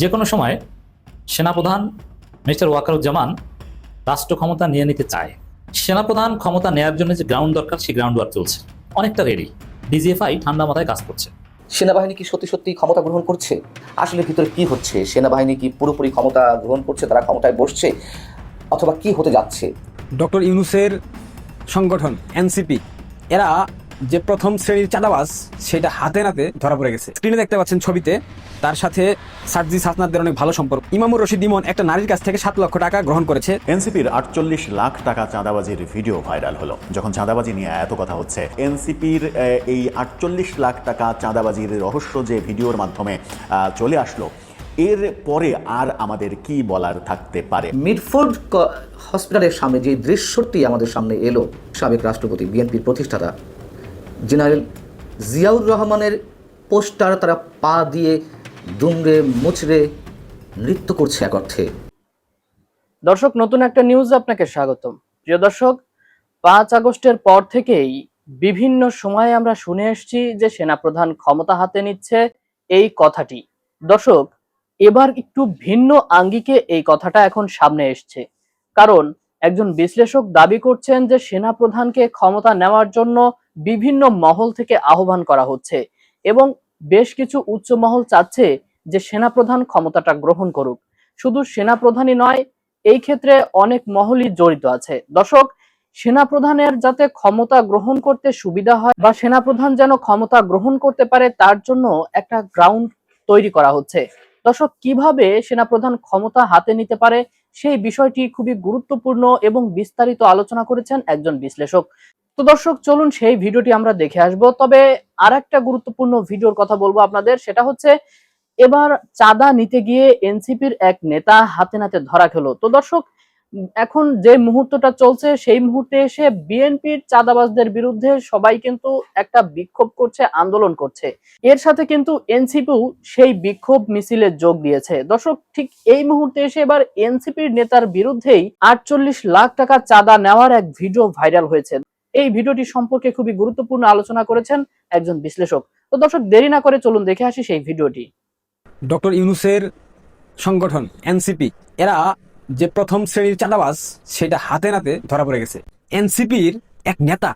যে কোনো সময় সেনাপ্রধান মিস্টার ওয়াকারুজ্জামান রাষ্ট্র ক্ষমতা নিয়ে নিতে চায়। সেনাপ্রধান ক্ষমতা নেয়ার জন্য যে গ্রাউন্ড দরকার সেই গ্রাউন্ড ওয়ার্ক চলছে। অনেকটা রেডি ডিজিএফআই ঠান্ডা মাথায় কাজ করছে। সেনাবাহিনী কি সত্যি সত্যি ক্ষমতা গ্রহণ করছে? আসলে ভিতরে কি হচ্ছে? সেনাবাহিনী কি পুরোপুরি ক্ষমতা গ্রহণ করছে? তারা ক্ষমতায় বসছে? অথবা কি হতে যাচ্ছে? ডক্টর ইউনুসের সংগঠন এনসিপি এরা যে প্রথম শ্রেণির চাঁদাবাজ সেটা হাতে নাতে ধরা পড়ে গেছে। স্ক্রিনে দেখতে পাচ্ছেন ছবিতে তার সাথে সার্জি সাসনাদের অনেক ভালো সম্পর্ক। ইমামুর রশিদ ইমন একটা নারীর কাছ থেকে সাত লক্ষ টাকা গ্রহণ করেছে। এনসিপির আটচল্লিশ লাখ টাকা চাঁদাবাজির ভিডিও ভাইরাল হলো। যখন চাঁদাবাজি নিয়ে এত কথা হচ্ছে এনসিপির এই আটচল্লিশ লাখ টাকা চাঁদাবাজির রহস্য যে ভিডিওর মাধ্যমে আহ, চলে আসলো এর পরে আর আমাদের কি বলার থাকতে পারে? মিডফোর্ড হসপিটালের সামনে যে দৃশ্যটি আমাদের সামনে এলো সাবেক রাষ্ট্রপতি বিএনপির প্রতিষ্ঠাতা জেনারেল জিয়াউর রহমানের পোস্টার তারা পা দিয়ে দুমড়ে মুচড়ে নৃত্য করছে এক অর্থে। দর্শক, নতুন একটা নিউজ আপনাকে স্বাগতম। প্রিয় দর্শক, পাঁচ আগস্টের পর থেকেই বিভিন্ন সময়ে আমরা শুনে এসেছি যে সেনাপ্রধান ক্ষমতা হাতে নিচ্ছে এই কথাটি। দর্শক, এবার একটু ভিন্ন আঙ্গিকে এই কথাটা এখন সামনে এসছে। কারণ, একজন বিশ্লেষক দাবি করছেন যে সেনাপ্রধানকে ক্ষমতা নেওয়ার জন্য বিভিন্ন মহল থেকে আহ্বান করা হচ্ছে এবং বেশ কিছু উচ্চ মহল চাচ্ছে যে সেনাপ্রধান ক্ষমতাটা গ্রহণ করুক। শুধু সেনাপ্রধানই নয়, এই ক্ষেত্রে অনেক মহলই জড়িত আছে। দর্শক, সেনাপ্রধানের যাতে ক্ষমতা গ্রহণ করতে সুবিধা হয় বা সেনাপ্রধান যেন ক্ষমতা গ্রহণ করতে পারে তার জন্য একটা গ্রাউন্ড তৈরি করা হচ্ছে। দর্শক, কীভাবে সেনাপ্রধান ক্ষমতা হাতে নিতে পারে সেই বিষয়টি খুবই গুরুত্বপূর্ণ এবং বিস্তারিত আলোচনা করেছেন একজন বিশ্লেষক। তো দর্শক, চলুন সেই ভিডিওটি আমরা দেখে আসব। তবে আর একটা গুরুত্বপূর্ণ ভিডিওর কথা বলব আপনাদের, সেটা হচ্ছে এবার চাঁদা নিতে গিয়ে এনসিপির এক নেতা হাতে নাতে ধরা খেলো। তো দর্শক, এখন যে মুহূর্তটা চলছে, সেই মুহূর্তে এসে বিএনপির চাঁদাবাজদের বিরুদ্ধে সবাই কিন্তু একটা বিক্ষোভ করছে, আন্দোলন করছে। এর সাথে কিন্তু এনসিপিও সেই বিক্ষোভ মিছিলে যোগ দিয়েছে। দর্শক, ঠিক এই মুহূর্তে এসে এবার এনসিপির নেতার বিরুদ্ধেই আটচল্লিশ লাখ টাকা চাঁদা নেওয়ার এক ভিডিও ভাইরাল হয়েছে। এই ভিডিওটি সম্পর্কে খুবই গুরুত্বপূর্ণ আলোচনা করেছেন একজন বিশ্লেষক। তো দর্শক, দেরি না করে চলুন দেখে আসি সেই ভিডিওটি। ডক্টর ইউনুসের সংগঠন, এনসিপি, এরা যে প্রথম শ্রেণির চাঁদাবাজ, সেটা হাতে নাতে ধরা পড়ে গেছে। এনসিপির এক নেতা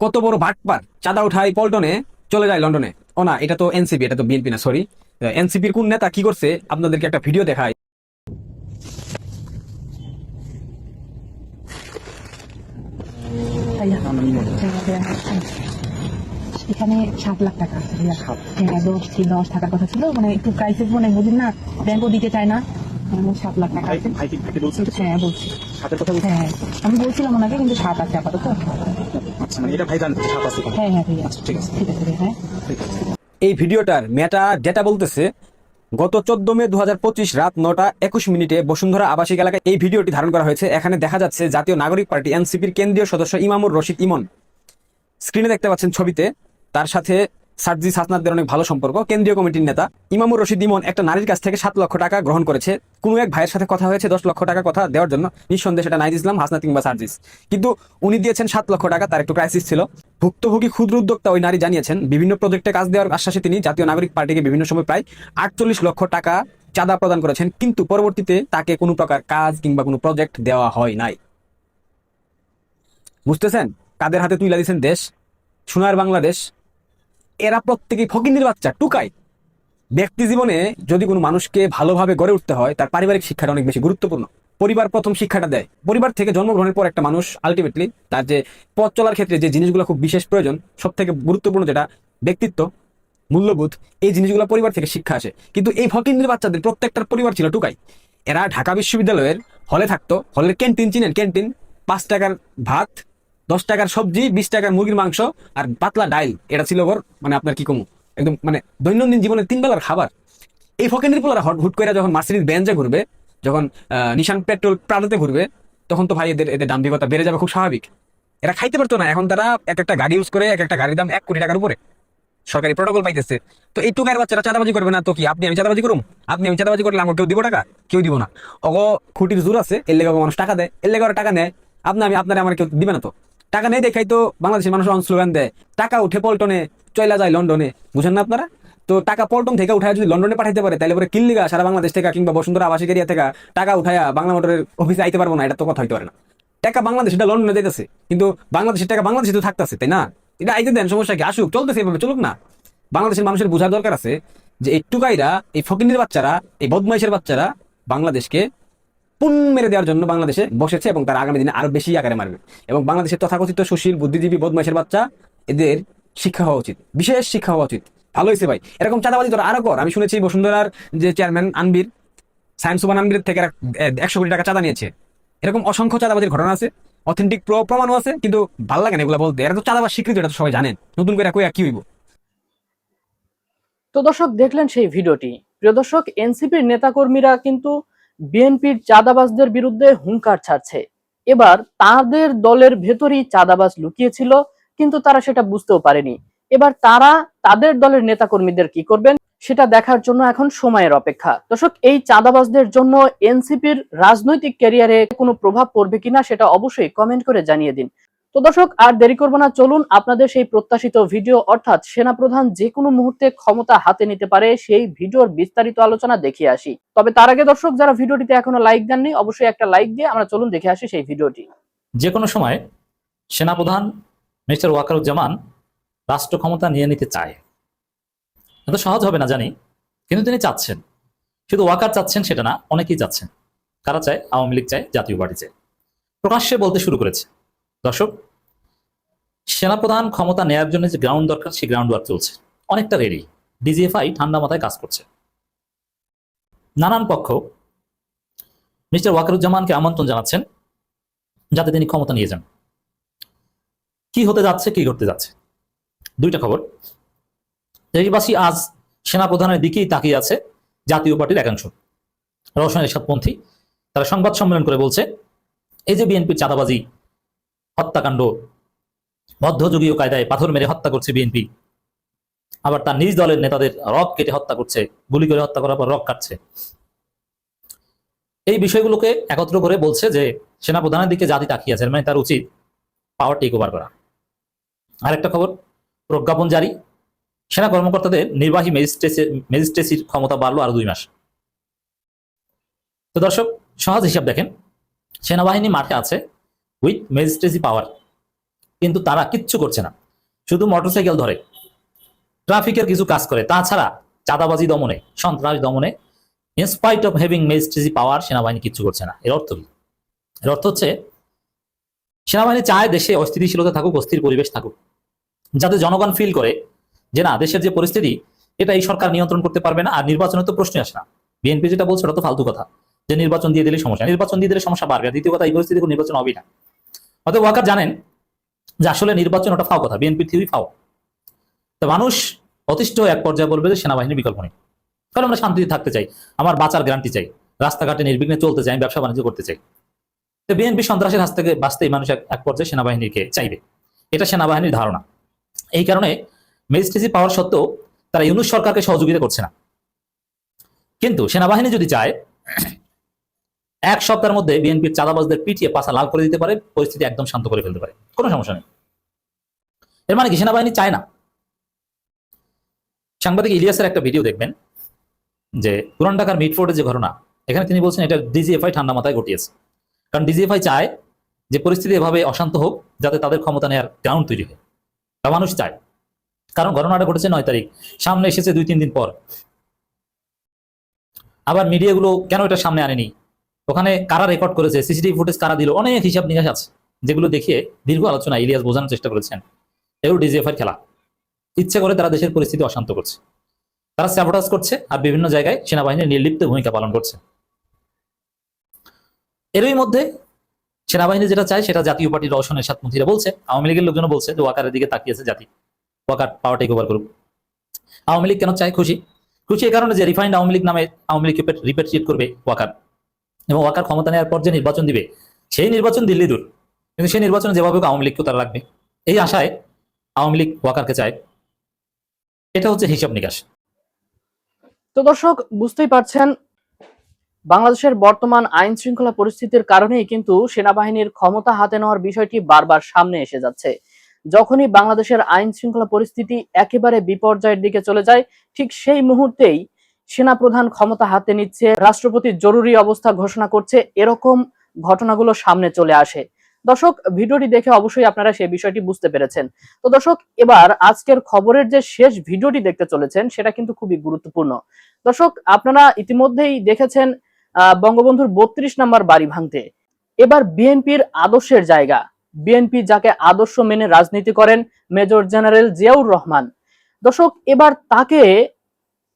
কত বড় বাটপার, চাঁদা উঠায় পল্টনে চলে যায় লন্ডনে। ও না, এটা তো এনসিপি, এটা তো বিএনপি না সরি এনসিপির কোন নেতা কি করছে, আপনাদেরকে একটা ভিডিও দেখায় ভাইয়া এখানে সাত লাখ টাকা। আছে ভাইয়া হ্যাঁ দশ ছিল দশ টাকার কথা ছিল। মানে একটু ক্রাইসিস মনে হয়, বুঝেন না? ব্যাংকও দিতে চায় না। মানে সাত লাখ টাকা আছে। হ্যাঁ বলছি। হ্যাঁ আমি বলছিলাম ওনাকে কিন্তু সাত আছে আপাতত। হ্যাঁ হ্যাঁ ভাইয়া ঠিক আছে। ঠিক আছে হ্যাঁ। এই ভিডিওটার মেটা ডেটা বলতেছে গত চোদ্দ মে দু হাজার পঁচিশ রাত নটা একুশ মিনিটে বসুন্ধরা আবাসিক এলাকায় এই ভিডিওটি ধারণ করা হয়েছে। এখানে দেখা যাচ্ছে জাতীয় নাগরিক পার্টি এনসিপির কেন্দ্রীয় সদস্য ইমামুর রশিদ ইমন। স্ক্রিনে দেখতে পাচ্ছেন ছবিতে। তার সাথে সার্জি সাসনাদের অনেক ভালো সম্পর্ক। কেন্দ্রীয় কমিটির নেতা ইমামুর রশিদ ইমন একটা নারীর কাছ থেকে সাত লক্ষ টাকা গ্রহণ করেছে। কোনো এক ভাইয়ের সাথে কথা হয়েছে, দশ লক্ষ টাকা কথা দেওয়ার জন্য। নিঃসন্দেহে সেটা নাইজ ইসলাম, হাসনাত কিংবা সার্জিস। কিন্তু উনি দিয়েছেন সাত লক্ষ টাকা, তার একটু ক্রাইসিস ছিল। ভুক্তভোগী ক্ষুদ্র উদ্যোক্তা ওই নারী জানিয়েছেন, বিভিন্ন প্রজেক্টে কাজ দেওয়ার আশ্বাসে তিনি জাতীয় নাগরিক পার্টিকে বিভিন্ন সময় প্রায় আটচল্লিশ লক্ষ টাকা চাঁদা প্রদান করেছেন। কিন্তু পরবর্তীতে তাকে কোনো প্রকার কাজ কিংবা কোনো প্রজেক্ট দেওয়া হয় নাই। বুঝতেছেন? কাদের হাতে তুলে দিয়েছেন দেশ? সোনার বাংলাদেশ? এরা প্রত্যেকেই ফকিন্দির বাচ্চা, টুকাই। ব্যক্তি জীবনে যদি কোনো মানুষকে ভালোভাবে গড়ে উঠতে হয়, তার পারিবারিক শিক্ষাটা অনেক বেশি গুরুত্বপূর্ণ। পরিবার প্রথম শিক্ষাটা দেয়। পরিবার থেকে জন্মগ্রহণের পর একটা মানুষ আলটিমেটলি তার যে পথ চলার ক্ষেত্রে যে জিনিসগুলো খুব বিশেষ প্রয়োজন সব থেকে গুরুত্বপূর্ণ যেটা ব্যক্তিত্ব, মূল্যবোধ, এই জিনিসগুলো পরিবার থেকে শিক্ষা আসে। কিন্তু এই ফকিন্দির বাচ্চাদের প্রত্যেকটার পরিবার ছিল টুকাই। এরা ঢাকা বিশ্ববিদ্যালয়ের হলে থাকতো, হলের ক্যান্টিন চিনেন? ক্যান্টিন পাঁচ টাকার ভাত দশ টাকার সবজি, বিশ টাকার মুরগির মাংস আর পাতলা ডাইল। এটা ছিল ওর মানে আপনার কি কমু? একদম মানে দৈনন্দিন জীবনের তিন বেলার খাবার। এই ফকেন্দ্রি পোলারা হট, হুট করে যখন মার্সিডিজ বেঞ্জে ঘুরবে, যখন নিশান পেট্রোল প্রাণতে ঘুরবে, তখন তো ভাই এদের এদের দাম্ভিকতা বেড়ে যাবে খুব স্বাভাবিক। এরা খাইতে পারতো না, এখন তারা এক একটা গাড়ি ইউজ করে, এক একটা গাড়ির দাম এক কোটি টাকার উপরে। সরকারি প্রোটোকল পাইতেছে। তো এই টুকার বাচ্চারা চাঁদাবাজি করবে না, তো কি আপনি আমি চাঁদাবাজি করুম? আপনি আমি চাঁদাবাজি করলে আমাকে কেউ দিব টাকা? কেউ দিব না। অগ, খুঁটির জোর আছে, এর লেগে মানুষ টাকা দেয়। এর লেগে টাকা নেয়। আপনি আমি আপনার আমার কেউ দিবে না তো? টাকা নেই দেখাই তো বাংলাদেশের মানুষ স্লোগান দেয়, টাকা উঠে পল্টনে চইলা যায় লন্ডনে। বুঝেন না আপনারা? তো তো টাকা পল্টন থেকে উঠায় যদি লন্ডনে পাঠাইতে পারে তাহলে পরে কিল্লিগা সারা বাংলাদেশ থেকে কিংবা বসুন্ধরা আবাসিক এরিয়া থেকে টাকা উঠায়া বাংলা মোটরের অফিসে আইতে পারব না, এটা তো কথা হইতে পারে না। টাকা বাংলাদেশ এটা লন্ডনে যাইতেছে। কিন্তু বাংলাদেশের টাকা বাংলাদেশে তো থাকতেছে, তাই না? এটা আইতে দেন, সমস্যা কি? আসুক, চলতেছে এভাবে, চলুক না। বাংলাদেশের মানুষের বোঝার দরকার আছে যে, এই টুকাইরা, এই ফকিনের বাচ্চারা, এই বদমাইশের বাচ্চারা বাংলাদেশকে পুন মেরে দেওয়ার জন্য বাংলাদেশে বসেছে এবং তারা আগামী দিনে আরও বেশি আকারে মারবে। এবং বাংলাদেশের তথাকথিত সুশীল, বুদ্ধিজীবী, বদমাইশের বাচ্চা এদের শিক্ষা হওয়া উচিত, বিশেষ শিক্ষা হওয়া উচিত। ভালো হয়েছে ভাই। এরকম চাঁদাবাজি তোরা আরও কর। আমি শুনেছি বসুন্ধরার যে চেয়ারম্যান আনবির, সায়েন্স সুবান আনবির থেকে একশো কোটি টাকা চাঁদা নিয়েছে। এরকম অসংখ্য চাঁদাবাজির ঘটনা আছে, অথেন্টিক প্রমাণও আছে, কিন্তু ভালো লাগে না এগুলো বলতে। এরা তো চাঁদাবাজ স্বীকৃতি, এটা তো সবাই জানেন। নতুন করে কই কি হইব? তো দর্শক, দেখলেন সেই ভিডিওটি। প্রিয় দর্শক, এনসিপির নেতাকর্মীরা কিন্তু বিএনপির চাঁদাবাজদের বিরুদ্ধে হুঙ্কার ছাড়ছে। এবার তাদের দলের ভেতরই চাঁদাবাজ লুকিয়েছিল, কিন্তু তারা সেটা বুঝতেও পারেনি। এবার তারা তাদের দলের নেতাকর্মীদের কি করবেন, সেটা দেখার জন্য এখন সময়ের অপেক্ষা। দর্শক, এই চাঁদাবাজদের জন্য এনসিপির রাজনৈতিক ক্যারিয়ারে কোনো প্রভাব পড়বে কিনা সেটা অবশ্যই কমেন্ট করে জানিয়ে দিন। তো দর্শক, আর দেরি করব না, চলুন আপনাদের সেই প্রত্যাশিত ভিডিও, অর্থাৎ সেনাপ্রধান যে কোনো মুহূর্তে ক্ষমতা হাতে নিতে পারে, সেই ভিডিওর বিস্তারিত আলোচনা দেখে আসি। তবে তার আগে দর্শক, যারা ভিডিওটিতে এখনও লাইক দেননি, অবশ্যই একটা লাইক দিয়ে আমরা চলুন দেখে আসি সেই ভিডিওটি। যে কোনো সময় সেনাপ্রধান মিস্টার ওয়াকারুজ্জামান রাষ্ট্র ক্ষমতা নিয়ে নিতে চায়। এত সহজ হবে না জানি, কিন্তু তিনি চাচ্ছেন। শুধু ওয়াকার চাচ্ছেন সেটা না, অনেকেই চাচ্ছেন। কারা চায়? আওয়ামী লীগ চায়, জাতীয় পার্টি চায়। প্রকাশ্যে বলতে শুরু করেছে। দর্শক, সেনাপ্রধান ক্ষমতা নেয়ার জন্য যে গ্রাউন্ড দরকার, সেই গ্রাউন্ড ওয়ার্ক চলছে। অনেকটা রেডি ডিজিএফআই ঠান্ডা মাথায় কাজ করছে। নানান পক্ষ মিস্টার ওয়াকারুজ্জামানকে আমন্ত্রণ জানাচ্ছেন, যাতে তিনি ক্ষমতা নিয়ে যান। কি হতে যাচ্ছে, কি ঘটতে যাচ্ছে? দুইটা খবর। দেশবাসী আজ সেনাপ্রধানের দিকেই তাকিয়ে আছে জাতীয় পার্টির একাংশ। রওশন এরশাদপন্থী তারা সংবাদ সম্মেলন করে বলছে, এই যে বিএনপির চাঁদাবাজি হত্যাকাণ্ড। মধ্যযুগীয় কায়দায় পাথর মেরে হত্যা করছে বিএনপি। আবার তার নিজ দলের নেতাদের রক কেটে হত্যা করছে, গুলি করে হত্যা করার পর রক কাটছে। এই বিষয়গুলোকে একত্র করে বলছে যে, সেনাপ্রধানের দিকে জাতি তাকিয়ে আছে মানে তার উচিত পাওয়ার টেক ওভার করা। আরেকটা খবর, প্রজ্ঞাপন জারি। সেনা কর্মকর্তাদের নির্বাহী ম্যাজিস্ট্রেসি ম্যাজিস্ট্রেসির ক্ষমতা বাড়লো আরও দুই মাস। তো দর্শক, সহজ হিসাব দেখেন, সেনাবাহিনী মাঠে আছে উইথ ম্যাজিস্ট্রেসি পাওয়ার কিন্তু তারা কিচ্ছু করছে না। শুধু মোটরসাইকেল ধরে। ট্রাফিকের কিছু কাজ করে। তাছাড়া চাঁদাবাজি দমনে, সন্ত্রাস দমনে in spite of having magistracy power সেনাবাহিনী কিচ্ছু করছে না। এর অর্থ কি? এর অর্থ হচ্ছে, সেনাবাহিনী চায় দেশে অস্থিতিশীলতা থাকুক, অস্থির পরিবেশ থাকুক। যাতে জনগণ ফিল করে যে না, দেশের যে পরিস্থিতি, এটা এই সরকার নিয়ন্ত্রণ করতে পারবে না, আর নির্বাচনের তো প্রশ্নই আসে না। বিএনপি যেটা বলছে, ওটা তো ফালতু কথা। যে নির্বাচন দিয়ে দিলে সমস্যা। নির্বাচন দিয়ে দিলে সমস্যা বাড়বে। দ্বিতীয় কথা, এই পরিস্থিতি নির্বাচন হবে না। অতএব ওয়াকার জানেন যে আসলে নির্বাচন ওটা ফাও কথা বিএনপি থিওরি ফাও। তো মানুষ অতিষ্ঠ এক পর্যায়ে বলবে যে সেনাবাহিনীর বিকল্প নেই। কারণ আমরা শান্তিতে থাকতে চাই, আমার বাঁচার গ্যারান্টি চাই, রাস্তাঘাটে নির্বিঘ্নে চলতে চাই ব্যবসা বাণিজ্য করতে চাই। তো বিএনপি সন্ত্রাসের হাত থেকে বাঁচতেই মানুষ এক- পর্যায়ে সেনাবাহিনীকে চাইবে। এটা সেনাবাহিনীর ধারণা। এই কারণে ম্যাজিস্ট্রেসি পাওয়ার সত্ত্বেও তারা ইউনুস সরকারকে সহযোগিতা করছে না। কিন্তু সেনাবাহিনী যদি চায় এক সপ্তাহের মধ্যে বিএনপির চাঁদাবাজদের পিটিয়ে পাশা লাল করে দিতে পারে, পরিস্থিতি একদম শান্ত করে ফেলতে পারে। কোনো সমস্যা নেই। এর মানে কি, সেনাবাহিনী চায় না? সাংবাদিক ইলিয়াসের একটা ভিডিও দেখবেন, যে পুরান ঢাকার মিটফোর্ডের যে ঘটনা, এখানে তিনি বলছেন এটা ডিজিএফআই ঠান্ডা মাথায় ঘটিয়েছে। কারণ ডিজিএফআই চায় যে পরিস্থিতি এভাবে অশান্ত হোক, যাতে তাদের ক্ষমতা নেওয়ার গ্রাউন্ড তৈরি হয়। তা মানুষ চায়। কারণ ঘটনাটা ঘটেছে নয় তারিখ। সামনে এসেছে দুই তিন দিন পর। আবার মিডিয়াগুলো কেন এটা সামনে আনেনি? ওখানে কারা রেকর্ড করেছে সিসিটিভি ফুটেজ কারা দিল, অনেক হিসাব নিকাশ আছে, যেগুলো দেখিয়ে দীর্ঘ আলোচনা ইলিয়াস বোঝানোর চেষ্টা করেছেন। এগুলো ডিজিএফআই খেলা। ইচ্ছে করে তারা দেশের পরিস্থিতি অশান্ত করছে। তারা স্যাবোটাজ করছে আর বিভিন্ন জায়গায় সেনাবাহিনীর নির্লিপ্ত ভূমিকা পালন করছে। এরই মধ্যে সেনাবাহিনী যেটা চায় সেটা জাতীয় পার্টির রওশনের সাতমন্ত্রীরা বলছে। আওয়ামী লীগের লোকজন বলছে যে ওয়াকারের দিকে তাকিয়েছে জাতি। ওয়াকার পাওয়ার টেক ওভার করুক আওয়ামী লীগ কেন চায় খুশি? খুশি এই কারণে যে রিফাইন্ড আওয়ামী লীগ নামে আওয়ামী লীগকে রিপেট্রিয়েট করবে ওয়াকার। এবং ওয়াকার ক্ষমতা নেওয়ার পর যে নির্বাচন দিবে, সেই নির্বাচন দিল্লি দূর কিন্তু সেই নির্বাচনে যেভাবে আওয়ামী লীগকেও তারা রাখবে। এই আশায় আওয়ামী লীগ ওয়াকারকে চায়, এটা হচ্ছে হিসাব নিকাশ। তো দর্শক, বুঝতেই পারছেন, বাংলাদেশের বর্তমান আইন শৃঙ্খলা পরিস্থিতির কারণেই কিন্তু সেনাবাহিনীর ক্ষমতা হাতে নেওয়ার বিষয়টি বারবার সামনে এসে যাচ্ছে। যখনই বাংলাদেশের আইন শৃঙ্খলা পরিস্থিতি একেবারে বিপর্যয়ের দিকে চলে যায়, ঠিক সেই মুহূর্তেই সেনাপ্রধান ক্ষমতা হাতে নিচ্ছে, রাষ্ট্রপতি জরুরি অবস্থা ঘোষণা করছে, এরকম ঘটনাগুলো সামনে চলে আসে। দর্শক, ভিডিওটি দেখে অবশ্যই আপনারা সেই বিষয়টি বুঝতে পেরেছেন। তো দর্শক, এবার আজকের খবরের যে শেষ ভিডিওটি দেখতে চলেছেন, সেটা কিন্তু খুবই গুরুত্বপূর্ণ। দর্শক, আপনারা ইতিমধ্যেই দেখেছেন বঙ্গবন্ধুর বত্রিশ নম্বর বাড়ি ভাঙতে। এবার বিএনপির আদর্শের জায়গা। বিএনপি যাকে আদর্শ মেনে রাজনীতি করেন, মেজর জেনারেল জিয়াউর রহমান। দর্শক, এবার তাকে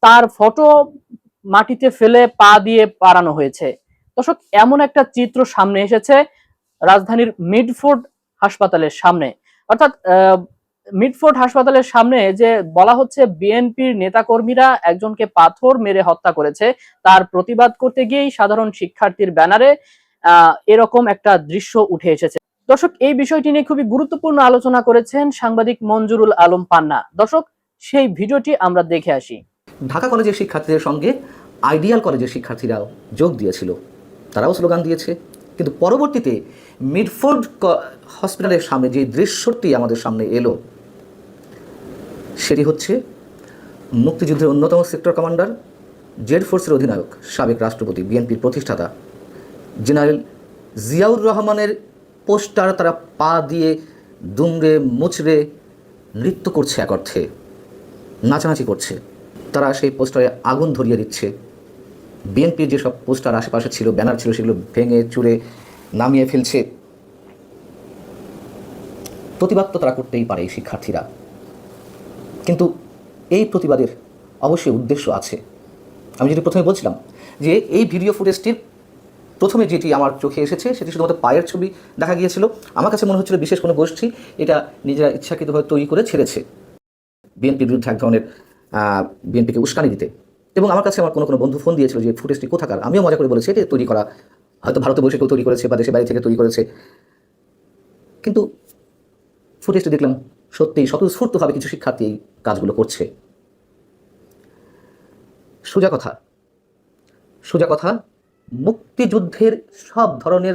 তার ফটো মাটিতে ফেলে পা দিয়ে পারানো হয়েছে। দর্শক, এমন একটা চিত্র সামনে এসেছে রাজধানীর মিডফোর্ড হাসপাতালের সামনে। অর্থাৎ মিডফোর্ড হাসপাতালের সামনে যে বলা হচ্ছে বিএনপির নেতাকর্মীরা একজনকে পাথর মেরে হত্যা করেছে, তার প্রতিবাদ করতে গিয়েই সাধারণ শিক্ষার্থীর ব্যানারে এরকম একটা দৃশ্য উঠে এসেছে। দর্শক, এই বিষয়টি নিয়ে খুবই গুরুত্বপূর্ণ আলোচনা করেছেন সাংবাদিক মঞ্জুরুল আলম পান্না। দর্শক, সেই ভিডিওটি আমরা দেখে আসি। ঢাকা কলেজের শিক্ষার্থীদের সঙ্গে আইডিয়াল কলেজের শিক্ষার্থীরাও যোগ দিয়েছিল। তারাও স্লোগান দিয়েছে। কিন্তু পরবর্তীতে মিডফোর্ড হসপিটালের সামনে যে দৃশ্যটি আমাদের সামনে এলো, সেটি হচ্ছে মুক্তিযুদ্ধের অন্যতম সেক্টর কমান্ডার, জেড ফোর্সের অধিনায়ক, সাবেক রাষ্ট্রপতি, বিএনপির প্রতিষ্ঠাতা, জেনারেল জিয়াউর রহমানের পোস্টার তারা পা দিয়ে দুমড়ে মুচড়ে নৃত্য করছে এক অর্থে, নাচানাচি করছে। তারা সেই পোস্টারে আগুন ধরিয়ে দিচ্ছে। বিএনপির যেসব পোস্টার আশেপাশে ছিল, ব্যানার ছিল, সেগুলো ভেঙে চুরে নামিয়ে ফেলছে। প্রতিবাদ তো তারা করতেই পারে এই শিক্ষার্থীরা। কিন্তু এই প্রতিবাদের অবশ্যই উদ্দেশ্য আছে। আমি যেটি প্রথমে বলছিলাম যে এই ভিডিও ফুটেজটির প্রথমে যেটি আমার চোখে এসেছে, সেটি শুধুমাত্র পায়ের ছবি দেখা গিয়েছিল। আমার কাছে মনে হচ্ছিল বিশেষ কোনো গোষ্ঠী এটা নিজেরা ইচ্ছাকৃতভাবে তৈরি করে ছেড়েছে। বিএনপির বিরুদ্ধে এক ধরনের বিএনপিকে উস্কানি দিতে। এবং আমার কাছে আমার কোনো কোনো বন্ধু ফোন দিয়েছিল যে ফুটেজটি কোথাকার? আমিও মজা করে বলেছি এটা তৈরি করা। হয়তো ভারতে বসে কেউ তৈরি করেছে বা দেশের বাইরে থেকে তৈরি করেছে। কিন্তু ফুটেজটি দেখলাম, সত্যিই স্বতঃস্ফূর্তভাবে কিছু শিক্ষার্থী এই কাজগুলো করছে। সোজা কথা। সোজা কথা, মুক্তিযুদ্ধের সব ধরনের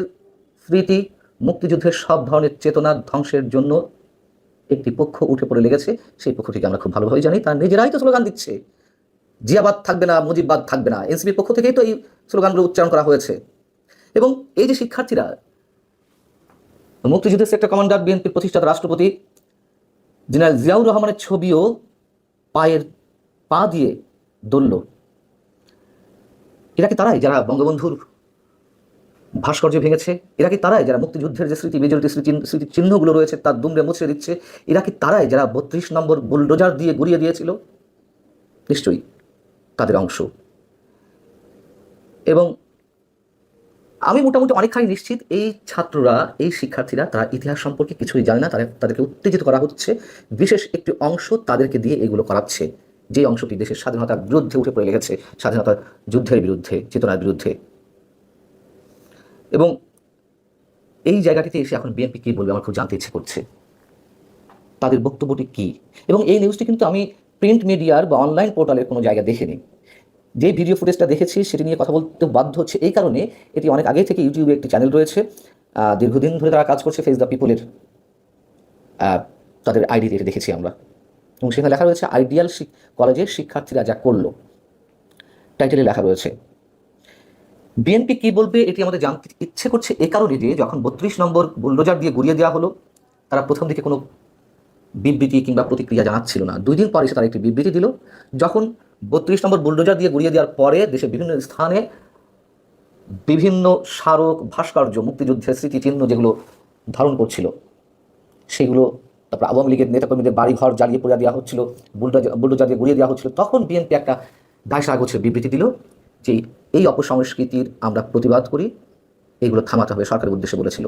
স্মৃতি, মুক্তিযুদ্ধের সব ধরনের চেতনা ধ্বংসের জন্য একটি পক্ষ উঠে পড়ে লেগেছে, সেই পক্ষটিকে আমরা খুব ভালোভাবে জানি। তার নিজেরাই তো স্লোগান দিচ্ছে। জিয়াবাদ থাকবে না, মুজিববাদ থাকবে না। এনসিপির পক্ষ থেকেই তো এই স্লোগানগুলো উচ্চারণ করা হয়েছে। এবং এই যে শিক্ষার্থীরা, মুক্তিযুদ্ধের সেক্টর কমান্ডার বিএনপির প্রতিষ্ঠাতা, রাষ্ট্রপতি জেনারেল জিয়াউর রহমানের ছবিও পায়ের পা দিয়ে দলল। এরা কি তারাই? যারা বঙ্গবন্ধুর ভাস্কর্য ভেঙেছে। এরা কি তারাই যারা মুক্তিযুদ্ধের যে স্মৃতি বিজয়ী স্মৃতি স্মৃতি চিহ্নগুলো রয়েছে তার দুমড়ে মুছড়ে দিচ্ছে? এরা কি তারাই যারা বত্রিশ নম্বর বুলডোজার দিয়ে গুড়িয়ে দিয়েছিল? নিশ্চয়ই তাদের অংশ। এবং আমি মোটামুটি অনেকখানি নিশ্চিত, এই ছাত্ররা, এই শিক্ষার্থীরা, তারা ইতিহাস সম্পর্কে কিছুই জানে না, তারা তাদেরকে উত্তেজিত করা হচ্ছে। বিশেষ একটি অংশ তাদেরকে দিয়ে এগুলো করাচ্ছে। যে অংশটি দেশের স্বাধীনতার বিরুদ্ধে উঠে পড়ে লেগেছে, স্বাধীনতার যুদ্ধের বিরুদ্ধে, চেতনার বিরুদ্ধে। এবং এই জায়গাটিতে এসে এখন বিএনপি কী বলবে আমার খুব জানতে ইচ্ছে করছে। তাদের বক্তব্যটি কী? এবং এই নিউজটি কিন্তু আমি প্রিন্ট মিডিয়ার বা অনলাইন পোর্টালের কোনো জায়গা দেখিনি। যে ভিডিও ফুটেজটা দেখেছি, সেটি নিয়ে কথা বলতে বাধ্য হচ্ছে এই কারণে এটি অনেক আগে থেকে ইউটিউবে একটি চ্যানেল রয়েছে। দীর্ঘদিন ধরে তারা কাজ করছে ফেস দ্য পিপলের তাদের আইডি দিয়ে দেখেছি আমরা। এবং সেখানে লেখা রয়েছে আইডিয়াল কলেজের শিক্ষার্থীরা যা করল। টাইটেলে লেখা রয়েছে বিএনপি কি বলবে এটি আমাদের জানতে ইচ্ছে করছে এ কারণে যে যখন বত্রিশ নম্বর বুলডোজার দিয়ে গুড়িয়ে দেওয়া হলো, তারা প্রথম দিকে কোনো বিবৃতি কিংবা প্রতিক্রিয়া জানাচ্ছিল না। দুই দিন পরে এসে তারা একটি বিবৃতি দিল, যখন বত্রিশ নম্বর বুলডোজার দিয়ে গুড়িয়ে দেওয়ার পরে দেশের বিভিন্ন স্থানে বিভিন্ন স্মারক, ভাস্কর্য, মুক্তিযুদ্ধের স্মৃতিচিহ্ন যেগুলো ধারণ করছিল, সেগুলো তারপর আওয়ামী লীগের নেতাকর্মীদের বাড়িঘর জ্বালিয়ে পোড়া দেওয়া হচ্ছিল বুলডোজার বুলডোজার দিয়ে গুড়িয়ে দেওয়া হচ্ছিল, তখন বিএনপি একটা দায় সারা গোছের বিবৃতি দিল যে এই অপসংস্কৃতির আমরা প্রতিবাদ করি এইগুলো থামাতে হবে সরকারের উদ্দেশ্যে বলেছিল।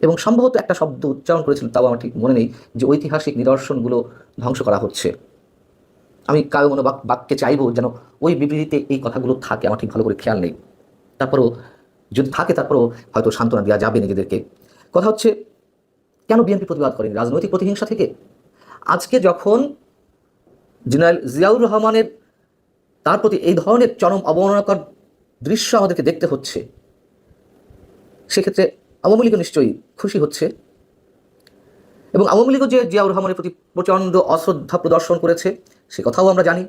এবং সম্ভবত একটা শব্দ উচ্চারণ করেছিল, তাও আমার ঠিক মনে নেই, যে ঐতিহাসিক নিদর্শনগুলো ধ্বংস করা হচ্ছে। আমি কায়ো মনো বাক- বাক্যে চাইব যেন ওই বিবৃতিতে এই কথাগুলো থাকে, আমার ঠিক ভালো করে খেয়াল নেই। তারপরও, যদি থাকে তারপরও হয়তো সান্ত্বনা দেওয়া যাবে নিজেদেরকে। কথা হচ্ছে, কেন বিএনপি প্রতিবাদ করেনি? রাজনৈতিক প্রতিহিংসা থেকে? আজকে যখন জেনারেল জিয়াউর রহমানের তার প্রতি এই ধরনের চরম অবমাননাকর দৃশ্য আমাদেরকে দেখতে হচ্ছে। সেক্ষেত্রে আওয়ামী লীগও নিশ্চয়ই খুশি হচ্ছে। এবং আওয়ামী লীগও যে জিয়াউর রহমানের প্রতি প্রচণ্ড অশ্রদ্ধা প্রদর্শন করেছে, সে কথাও আমরা জানি।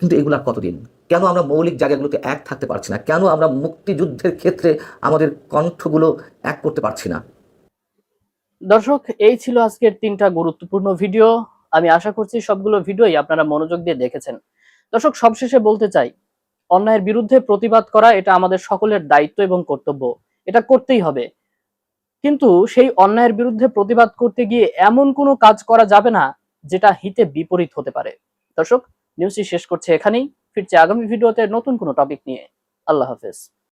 কিন্তু এগুলো আর কতদিন? কেন আমরা মৌলিক জায়গাগুলোতে এক থাকতে পারছি না? কেন আমরা মুক্তিযুদ্ধের ক্ষেত্রে আমাদের কণ্ঠগুলো এক করতে পারছি না? দর্শক, এই ছিল আজকের তিনটা গুরুত্বপূর্ণ ভিডিও। আমি আশা করছি সবগুলো ভিডিওই আপনারা মনোযোগ দিয়ে দেখেছেন। দর্শক, সবশেষে বলতে চাই, অন্যায়ের বিরুদ্ধে প্রতিবাদ করা এটা আমাদের সকলের দায়িত্ব এবং কর্তব্য। এটা করতেই হবে। কিন্তু সেই অন্যায়ের বিরুদ্ধে প্রতিবাদ করতে গিয়ে এমন কোনো কাজ করা যাবে না যেটা হিতে বিপরীত হতে পারে। দর্শক নিউজটি শেষ করছে এখানেই। ফিরছে আগামী ভিডিওতে নতুন কোনো টপিক নিয়ে। আল্লাহ হাফেজ।